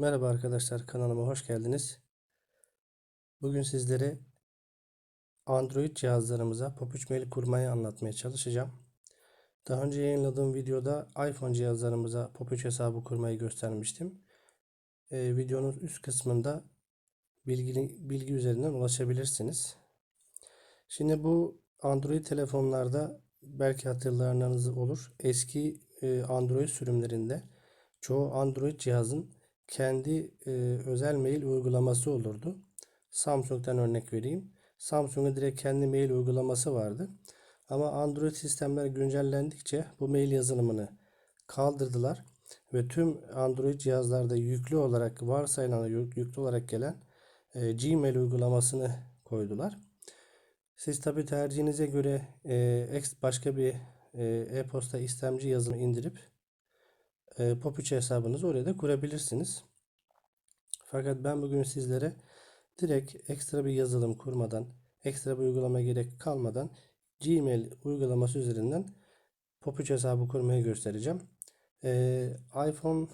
Merhaba arkadaşlar kanalıma hoş geldiniz. Bugün sizlere Android cihazlarımıza Pop3 mail kurmayı anlatmaya çalışacağım. Daha önce yayınladığım videoda iPhone cihazlarımıza Pop3 hesabı kurmayı göstermiştim. Ee, videonun üst kısmında bilgi, bilgi üzerinden ulaşabilirsiniz. Şimdi bu Android telefonlarda belki hatırlayanlarınız olur. Eski e, Android sürümlerinde çoğu Android cihazın kendi e, özel mail uygulaması olurdu. Samsung'dan örnek vereyim. Samsung'un direkt kendi mail uygulaması vardı. Ama Android sistemler güncellendikçe bu mail yazılımını kaldırdılar ve tüm Android cihazlarda yüklü olarak varsayılan yüklü olarak gelen e, Gmail uygulamasını koydular. Siz tabi tercihinize göre e, başka bir e, e-posta istemci yazılımı indirip e, Pop3 hesabınızı oraya da kurabilirsiniz. Fakat ben bugün sizlere direkt ekstra bir yazılım kurmadan, ekstra bir uygulama gerek kalmadan Gmail uygulaması üzerinden Pop3 hesabı kurmayı göstereceğim. Ee, iPhone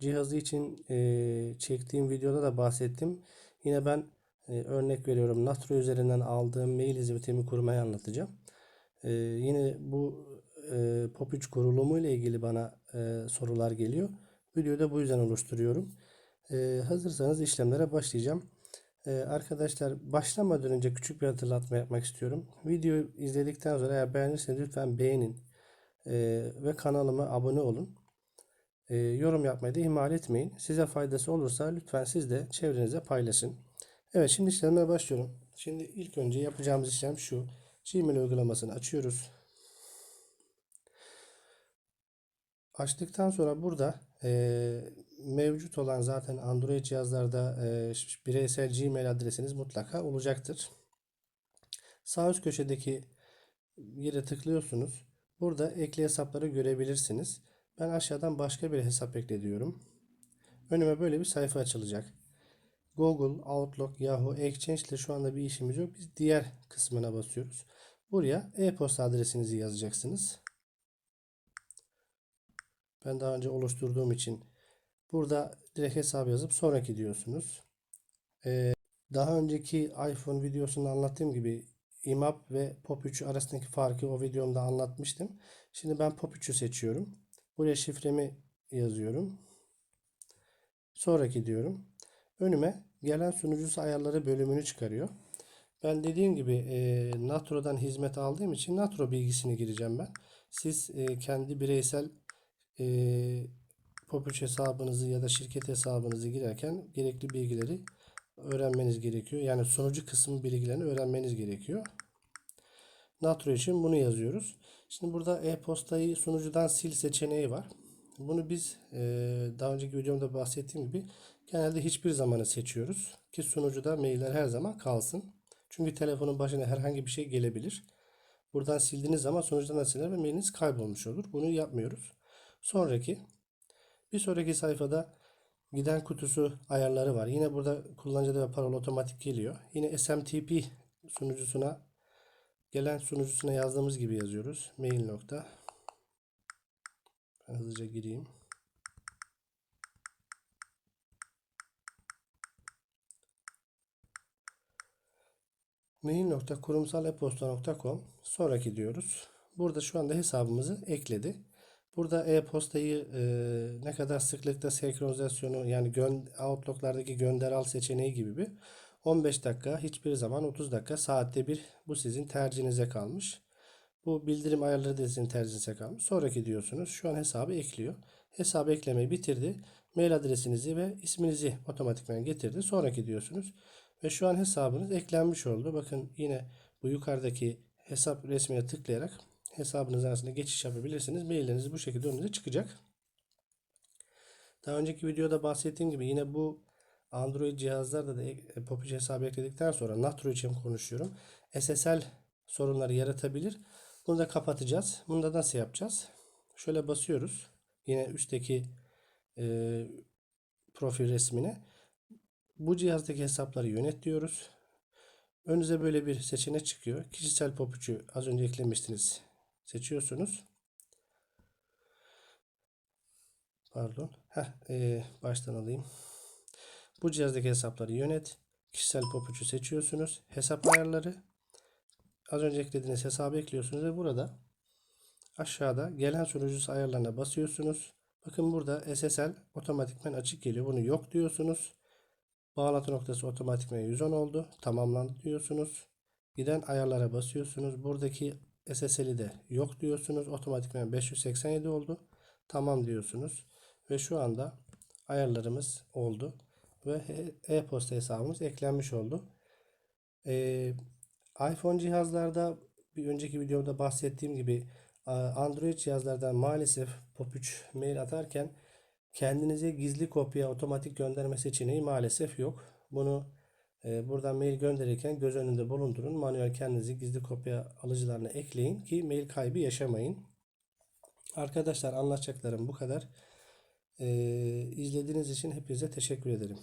cihazı için e, çektiğim videoda da bahsettim. Yine ben e, örnek veriyorum Nastro üzerinden aldığım mail hizmetimi kurmayı anlatacağım. E, yine bu e, Pop3 kurulumu ile ilgili bana e, sorular geliyor. Videoyu da bu yüzden oluşturuyorum. E, hazırsanız işlemlere başlayacağım. E, arkadaşlar başlamadan önce küçük bir hatırlatma yapmak istiyorum. Videoyu izledikten sonra eğer beğenirseniz lütfen beğenin. E, ve kanalıma abone olun. E, yorum yapmayı da ihmal etmeyin. Size faydası olursa lütfen siz de çevrenize paylaşın. Evet şimdi işlemlere başlıyorum. Şimdi ilk önce yapacağımız işlem şu. Gmail uygulamasını açıyoruz. Açtıktan sonra burada e, mevcut olan zaten Android cihazlarda e, bireysel Gmail adresiniz mutlaka olacaktır. Sağ üst köşedeki yere tıklıyorsunuz. Burada ekli hesapları görebilirsiniz. Ben aşağıdan başka bir hesap eklediyorum. Önüme böyle bir sayfa açılacak. Google, Outlook, Yahoo, Exchange ile şu anda bir işimiz yok. Biz diğer kısmına basıyoruz. Buraya e-posta adresinizi yazacaksınız. Ben daha önce oluşturduğum için burada direkt hesap yazıp sonraki diyorsunuz. Ee, daha önceki iPhone videosunda anlattığım gibi IMAP ve POP3 arasındaki farkı o videomda anlatmıştım. Şimdi ben POP3'ü seçiyorum. Buraya şifremi yazıyorum. Sonraki diyorum. Önüme gelen sunucusu ayarları bölümünü çıkarıyor. Ben dediğim gibi e, Natro'dan hizmet aldığım için Natro bilgisini gireceğim ben. Siz e, kendi bireysel e, Pop3 hesabınızı ya da şirket hesabınızı girerken gerekli bilgileri öğrenmeniz gerekiyor. Yani sunucu kısmı bilgilerini öğrenmeniz gerekiyor. Natro için bunu yazıyoruz. Şimdi burada e-postayı sunucudan sil seçeneği var. Bunu biz e, daha önceki videomda bahsettiğim gibi genelde hiçbir zamanı seçiyoruz. Ki sunucuda mailler her zaman kalsın. Çünkü telefonun başına herhangi bir şey gelebilir. Buradan sildiğiniz zaman sunucudan da siler ve mailiniz kaybolmuş olur. Bunu yapmıyoruz. Sonraki bir sonraki sayfada giden kutusu ayarları var. Yine burada kullanıcı ve parola otomatik geliyor. Yine SMTP sunucusuna gelen sunucusuna yazdığımız gibi yazıyoruz. Mail nokta. Ben hızlıca gireyim. mail.kurumsaleposta.com sonraki diyoruz. Burada şu anda hesabımızı ekledi. Burada e-postayı e, ne kadar sıklıkta senkronizasyonu yani gön Outlook'lardaki gönder al seçeneği gibi bir 15 dakika hiçbir zaman 30 dakika saatte bir bu sizin tercihinize kalmış. Bu bildirim ayarları da sizin tercihinize kalmış. Sonraki diyorsunuz. Şu an hesabı ekliyor. Hesabı eklemeyi bitirdi. Mail adresinizi ve isminizi otomatikman getirdi. Sonraki diyorsunuz. Ve şu an hesabınız eklenmiş oldu. Bakın yine bu yukarıdaki hesap resmine tıklayarak hesabınız arasında geçiş yapabilirsiniz. Mailleriniz bu şekilde önünüze çıkacak. Daha önceki videoda bahsettiğim gibi yine bu Android cihazlarda da Popic hesabı ekledikten sonra Natro için konuşuyorum. SSL sorunları yaratabilir. Bunu da kapatacağız. Bunu da nasıl yapacağız? Şöyle basıyoruz. Yine üstteki e, profil resmine. Bu cihazdaki hesapları yönet diyoruz. Önünüze böyle bir seçenek çıkıyor. Kişisel popucu az önce eklemiştiniz seçiyorsunuz. Pardon. Heh, e, baştan alayım. Bu cihazdaki hesapları yönet. Kişisel papucu seçiyorsunuz. Hesap ayarları. Az önce eklediğiniz hesabı ekliyorsunuz ve burada aşağıda gelen sunucusu ayarlarına basıyorsunuz. Bakın burada SSL otomatikmen açık geliyor. Bunu yok diyorsunuz. Bağlantı noktası otomatikmen 110 oldu. Tamamlandı diyorsunuz. Giden ayarlara basıyorsunuz. Buradaki SSL'i de yok diyorsunuz. Otomatikmen 587 oldu. Tamam diyorsunuz. Ve şu anda ayarlarımız oldu. Ve e-posta hesabımız eklenmiş oldu. Ee, iPhone cihazlarda bir önceki videomda bahsettiğim gibi Android cihazlardan maalesef POP3 mail atarken kendinize gizli kopya otomatik gönderme seçeneği maalesef yok. Bunu buradan mail gönderirken göz önünde bulundurun. Manuel kendinizi gizli kopya alıcılarına ekleyin ki mail kaybı yaşamayın. Arkadaşlar anlatacaklarım bu kadar. Ee, izlediğiniz için hepinize teşekkür ederim.